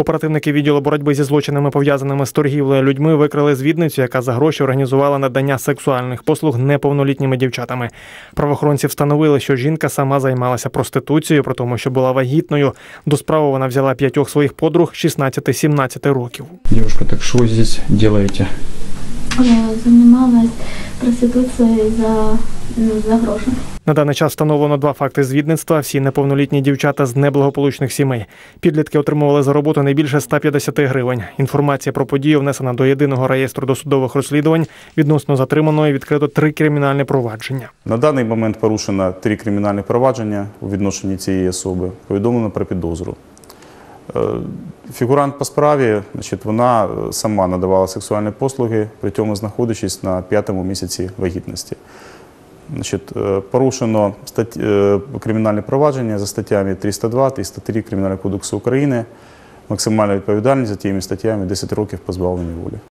Оперативники відділу боротьби зі злочинами, пов'язаними з торгівлею людьми, викрили звідницю, яка за гроші організувала надання сексуальних послуг неповнолітніми дівчатами. Правоохоронці встановили, що жінка сама займалася проституцією, при тому, що була вагітною. До справи вона взяла п'ятьох своїх подруг 16-17 років. Девушка, так что вы здесь делаете? Я занималась проституцией за, ну, за гроши. На даний час встановлено два факти звідництва. Всі неповнолітні дівчата з неблагополучних сімей. Підлітки отримували за роботу не більше 150 гривень. Інформація про подію внесена до єдиного реєстру досудових розслідувань. Відносно затриманої відкрито три кримінальні провадження. На даний момент порушено три кримінальні провадження у відношенні цієї особи. Повідомлено про підозру. Е, Фігурант по справі, значить, вона е, сама надавала сексуальні послуги, при цьому знаходячись на п'ятому місяці вагітності. Значить, е, порушено стать... е, кримінальне провадження за статтями 302, 303 Кримінального кодексу України. Максимальна відповідальність за тими статтями 10 років позбавлення волі.